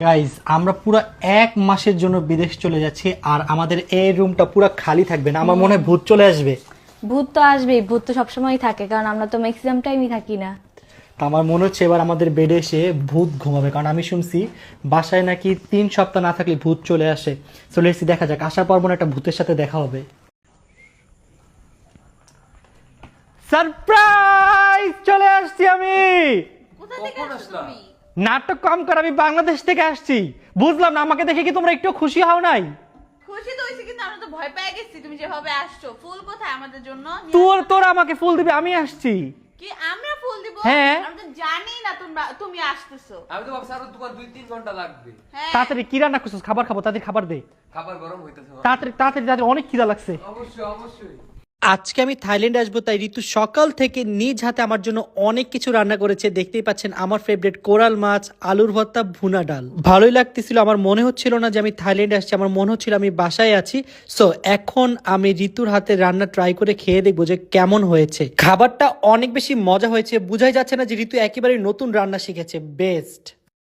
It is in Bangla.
গাইজ আমরা পুরো এক মাসের জন্য বিদেশ চলে যাচ্ছি আর আমাদের এই রুমটা পুরো খালি থাকবে না। আমার মনে হয় ভূত চলে আসবে। ভূত তো আসবেই ভূত তো সবসময় থাকে কারণ আমরা তো ম্যাক্সিমাম টাইমই থাকি না। তা আমার মনে হচ্ছে এবার আমাদের বেডে এসে ভূত ঘুমাবে কারণ আমি শুনছি বাসায় নাকি তিন সপ্তাহ না থাকলে ভূত চলে আসে। চলে এসেছি দেখা যাক। আসার পর মনে একটা ভূতের সাথে দেখা হবে। সারপ্রাইজ চলে আসছি আমি। নাটক কম করে আমি বাংলাদেশ থেকে আসছি। বুঝলাম না আমাকে দেখে কি তোমরা একটু খুশি হও নাই? খুশি তো হয়েছে কিন্তু আমরা তো ভয় পেয়ে গেছি। তুমি যেভাবে আসছো ফুল কোথায় আমাদের জন্য? তোর তোরা আমাকে ফুল দিবে আমি আসছি। কি আমরা ফুল দিব? হ্যাঁ। আমরা তো জানি না তোমরা তুমি আসতেছো। আমি তো ভাবছি আরও তোমার দুই তিন ঘণ্টা লাগবে। হ্যাঁ। তাড়াতাড়ি কি রান্না করছিস? খাবার খাব তাদের খাবার দে। খাবার গরম হইতেছে তাড়াতাড়ি তাড়াতাড়ি তাড়াতাড়ি অনেক খিদা লাগছে। অবশ্যই অবশ্যই। আজকে আমি থাইল্যান্ডে আসব, তাই ঋতু সকাল থেকে নিজ হাতে আমার জন্য অনেক কিছু রান্না করেছে। দেখতেই পাচ্ছেন আমার ফেভারিট কোরাল মাছ, আলুর ভর্তা, ভুনা ডাল। ভালোই লাগতেছিল, আমার মনে হচ্ছিল না যে আমি থাইল্যান্ডে আসছি, আমার মনে হচ্ছিল আমি বাসায় আছি। সো এখন আমি ঋতুর হাতে রান্না ট্রাই করে খেয়ে দেখব যে কেমন হয়েছে। খাবারটা অনেক বেশি মজা হয়েছে, বোঝাই যাচ্ছে না যে ঋতু একেবারে নতুন রান্না শিখেছে। বেস্ট